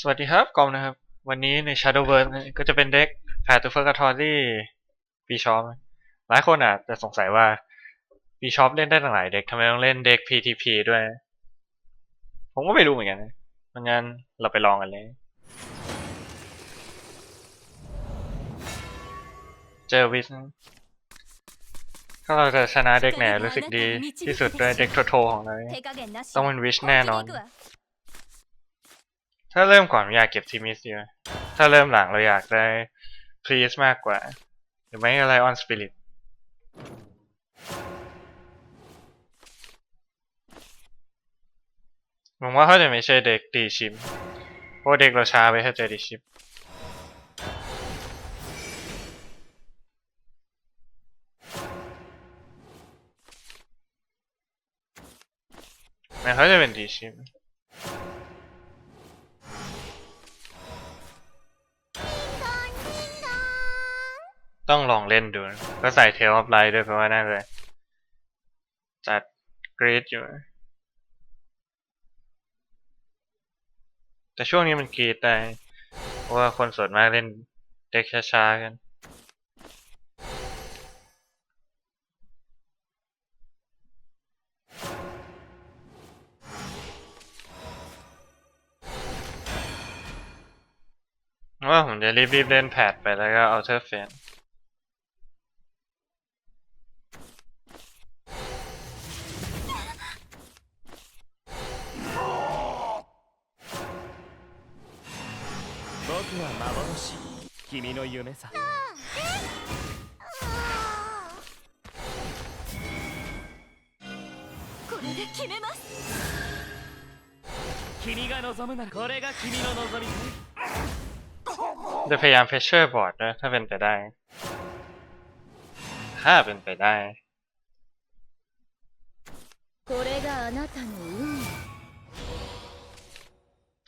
สวัสดีครับกอมนะครับ วันนี้ใน Shadowverse ก็จะเป็นเด็กแพทตูเฟอร์กาทอรี่ปีชอปหลายคนอาจจะสงสัยว่าปีชอปเล่นได้ตั้งหลายเด็กทำไมต้องเล่นเด็ก PTP ด้วย ผมก็ไม่รู้เหมือนกันดังนั้นเราไปลองกันเลย เจอวิสถ้าเราจะชนะเด็กแหนรู้สึกดีที่สุดด้วยเด็กโทรโทของเราต้องเป็นวิชแน่นอน ถ้าเริ่มก่อนอยากเก็บทีมิสเยอะถ้าเริ่มหลังเราอยากได้ please มากกว่า หรือไม่อะไร on spirit ผมว่าเขาจะไม่ใช่เด็กตีชิม เพราะเด็กเราช้าไปถ้าเจอตีชิมแต่เขาจะเป็นตีชิม ต้องลองเล่นดู ก็ใส่เทลออฟไลท์ด้วยเพราะว่าน่าจะจัดกรีดอยู่ แต่ช่วงนี้มันกรีดได้เพราะว่าคนส่วนมากเล่นเด็กช้าๆกันว่าผมจะรีบๆเล่นแพดไปแล้วก็เอาเทอร์เฟน 僕は幻君の夢さこれで決めます君が望むならこれが君の望みかい จะพยายามเพชเชอร์บอร์ดนะถ้าเป็นไปได้ ถ้าเป็นไปได้ これがあなたの運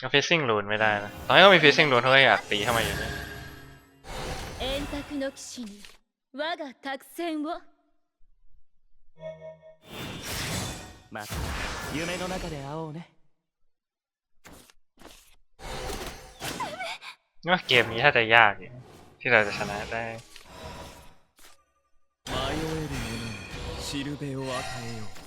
ก็ฟิซซิ่งรูนไม่ได้นะตอนนี้ก็มีฟิซซิ่งรูนเขาก็อยากตีเข้ามาอยู่เนี่ย 円卓の騎士に我が託戦をまた夢の中で会おうね ว่าเกมนี้ถ้าจะยากอยู่ที่เราจะชนะได้ 迷える者にしるべを与えよう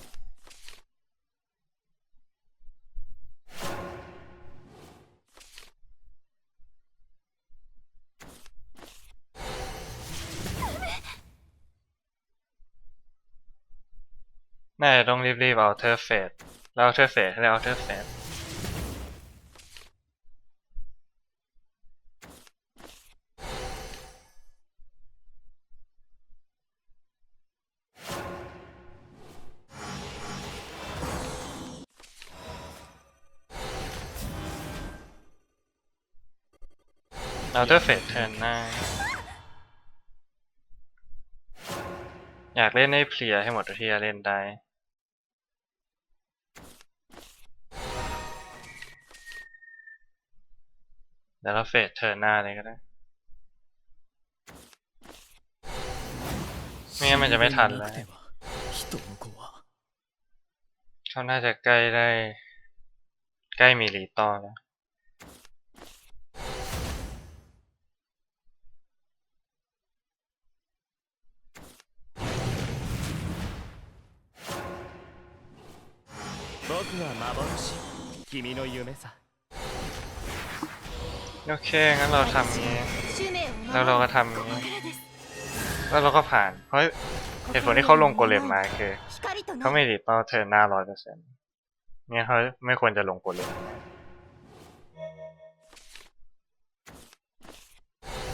น่าจะต้องรีบๆเอาเทอร์เฟสแล้วเอาเทอร์เฟสแล้วเอาเทอร์เฟสเอาเทอร์เฟสเทิร์นหน้า อยากเล่นให้เพลียให้หมดที่จะเล่นได้ เดี๋ยวเราเฟสเทิร์นหน้าเลยก็ได้ ไม่งั้นมันจะไม่ทันแล้ว なくては人の子は เขาน่าจะใกล้ได้ ใกล้มีรีต่อแล้ว 僕は幻君の夢さ โอเคงั้นเราทำนี้แล้วเราก็ทำนี้แล้วเราก็ผ่าน เพราะเหตุผลที่เขาลงโกเลมมาคือเขาไม่ดีเป้าเธอหน้าร้อยเปอร์เซ็นต์เนี่ยเขาไม่ควรจะลงโกเลม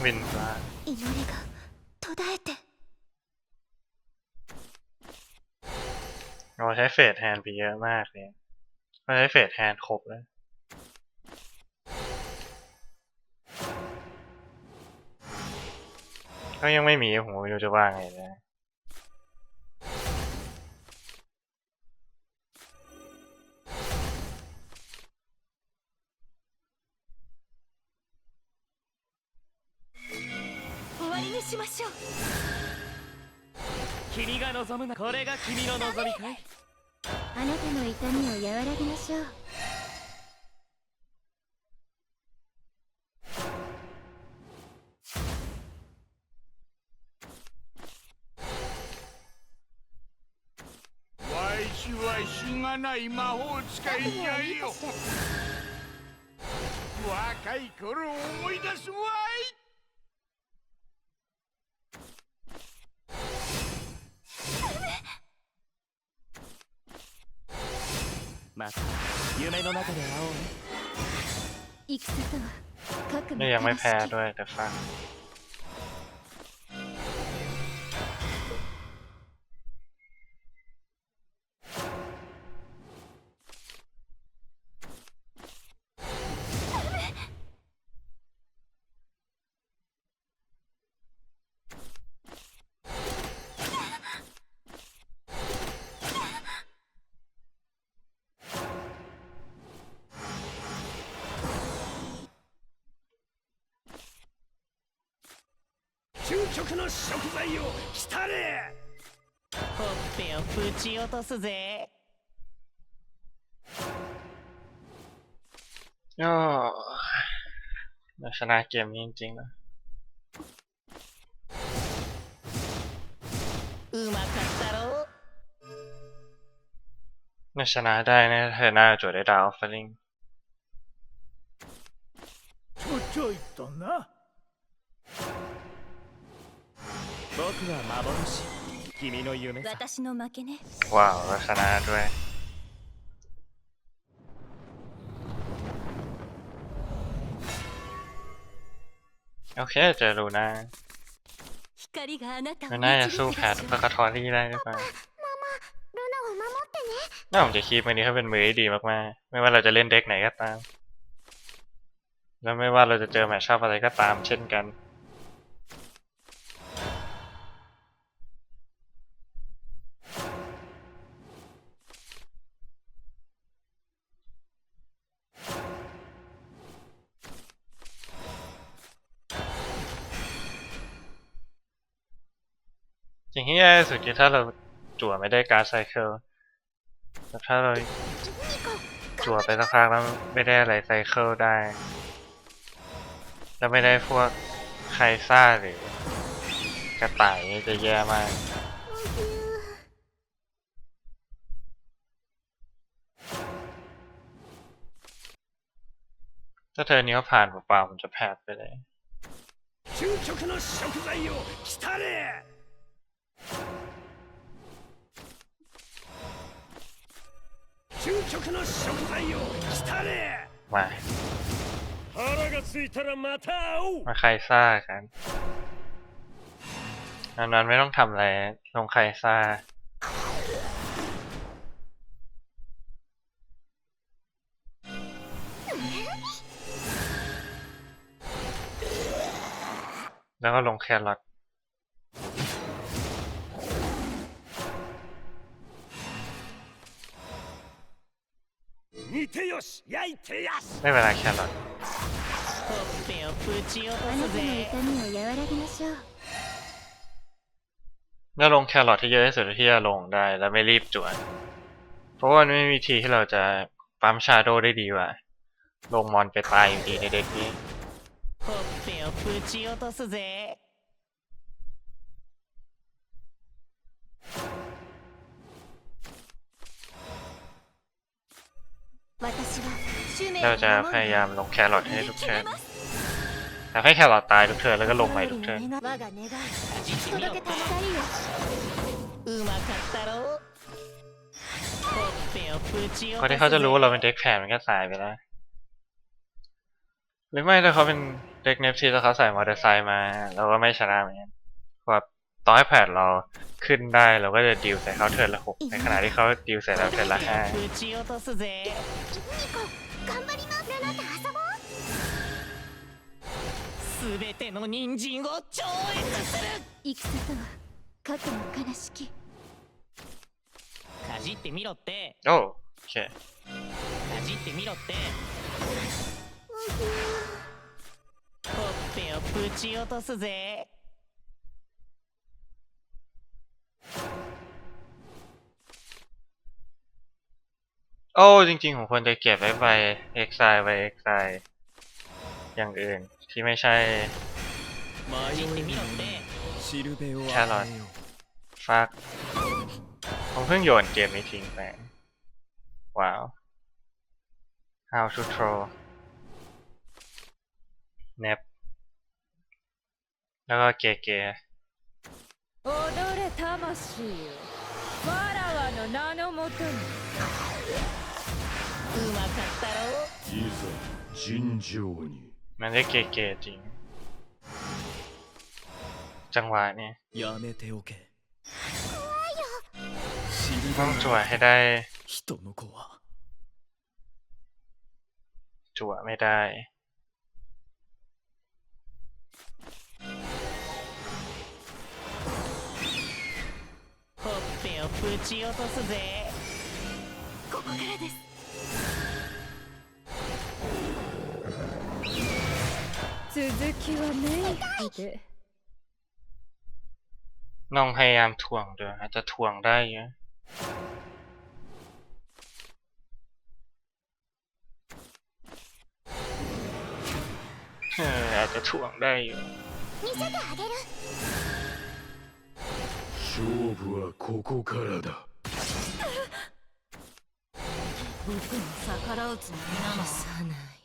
วินฟ้าเราใช้เฟดแฮนด์ไปเยอะมากเลยเราใช้เฟดแฮนครบแล้ว ก็ยังไม่มีผมไม่รู้จะว่าไงนะ 終わりにしましょう君が望むなこれが君の望みかいあなたの痛みを和らげましょう しがない魔法使いじゃよ若い頃を思い出すわいまた夢の中で会おうね戦とは核の นี่ยังไม่ 悲し แพ้ き ด้วยแต่ฟัง 究極の食材を来たれほっぺをぶち落とすぜ ก็เราชนะเกมนี้จริงๆนะ うまかったろ น่าชนะได้นะเธอหน้าจวดได้ดาวฟลิง ちょちょいとな 僕は幻君の夢さ私の負けね ว้าวเราชนะด้วย โอเคเจอลูน่า 光があなたを ลูน่าจะ 導 สู้ く แพ で ท しょ ปากาทอรี่ได้หรือเปล่า ルナを守ってね น่าผมจะคีปมือนี้ให้เป็นมือที่ดีมากๆ ไม่ว่าเราจะเล่นเด็กไหนก็ตาม แล้วไม่ว่าเราจะเจอแมทชอปอะไรก็ตามเช่นกัน สิ่งที่แย่สุดคือถ้าเราจั่วไม่ได้การ์ดไซเคิลแต่ถ้าเราจั่วไปสักพักแล้วไม่ได้อะไรไซเคิลได้ แล้วไม่ได้พวกไคซ่าหรือกระต่ายนี่จะแย่มากถ้าเธอนี้เขาผ่านเปล่าผมจะแพดไปเลย มามาใครซ่ากันอันนั้นไม่ต้องทำอะไรลงใครซ่าแล้วก็ลงแครอท ไม่เป็นไรแค่หรอกน่าลงแครอทที่เยอะที่สุดที่จะลงได้และไม่รีบจวน เพราะว่าไม่มีทีที่เราจะปั๊มชาโดได้ดีว่า ลงมอนไปตายอยู่ดีในเด็กนี้ เราจะพยายามลงแครอทให้ทุกเทิร์นอยากให้แครอทตายทุกเทิร์นแล้วก็ลงใหม่ทุกเทิร์นพอที่เขาจะรู้ว่าเราเป็นเด็กแผ่มันก็สายไปแล้ว หรือไม่ถ้าเขาเป็นเด็กเนฟซีแล้วเขาใส่มอเตอร์ไซค์มาเราก็ไม่ชนะเหมือนกันแบบต่อให้แผ่เราขึ้นได้เราก็จะดิวใส่เขาเทิร์นละหกในขณะที่เขาดิวใส่เราเทิร์นละห้า 頑張りますナナと遊ぼうべての人参を超越する。戦とは過去の悲しきかじってみろって。Oh, shit. かじってみろってほっぺをぶち落とすぜ。 อ้จริงๆผมควรจะเก็บไว้ไปเอ็กไซไปเอ็กไซอย่างอื่นที่ไม่ใช่ かじってみろって しるべをキャロット ฟัก ผมเพิ่งโยนเกมนี้ทิ้งไป ว้าว how to throw เน็บแล้วก็เกเก 踊れ魂よわらわの名のもとに 尋常に มันได้เกเกจริง จังหวะนี้ やめておけ知り ต้องจั่วให้ได้ 人の子は จั่วไม่ได้ ほっぺをぶち落とすぜここからです 続きはメイクで น้องพยายามถ่วงด้วยอาจจะถ่วงได้เยอะเอออาจจะถ่วงได้อยู่ 勝負はここからだ僕に逆らうつもりなのさない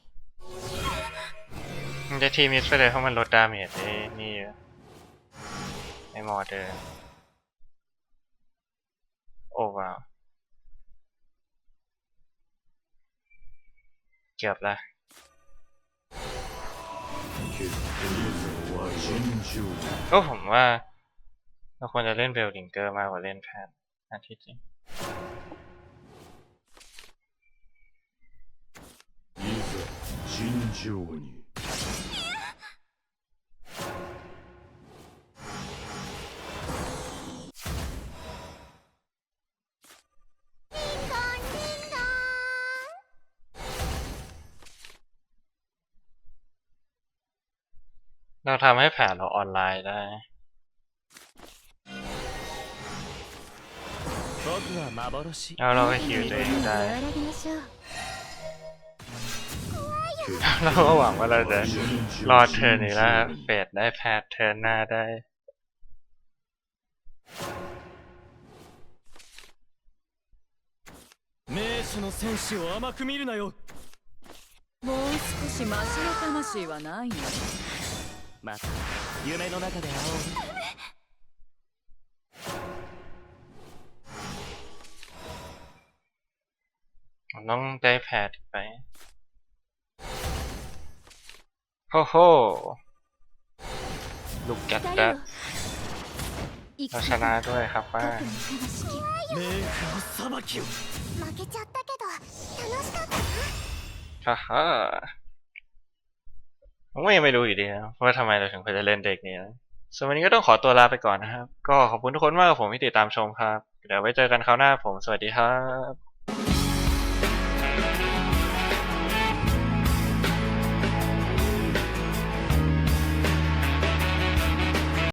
มันจะทีมิสไปเลยเพราะมันลดดาเมจไอ้นี่เยอะไอ้มอเดินโอ้ว้าวเกือบละ 決定は尋常に ก็ผมว่าเราควรจะเล่นเบลลิงเกอร์มากกว่าเล่นแพทอันที่จริง いざ尋常に เราทำให้แผนเราออนไลน์ได้ 僕は幻 แล้วเราก็ฮิวตัวเองได้ 和らぎましょう เราก็หวังว่าเราจะ 尋常 รอดเทิร์นนี้แล้วเฟดได้แพทเทิร์นหน้าได้ 名手の戦士を甘く見るなよもう少しマシの魂はないの また夢の中で会おう ผมต้องได้แพทไปโฮโฮลูกแกต 誰 ดั よ ด 行 เรา く ชนะด้วยครับป้า 特に悲しき冥府の裁きを負けちゃったけど楽しかった ฮ่าฮ่า ผมก็ยังไม่รู้อยู่ดีนะว่าทำไมเราถึงควรจะเล่นเด็กนี้นะส่วนวันนี้ก็ต้องขอตัวลาไปก่อนนะครับ ก็ขอบคุณทุกคนมากครับผมที่ติดตามชมครับ เดี๋ยวไว้เจอกันคราวหน้าผม สวัสดีครับ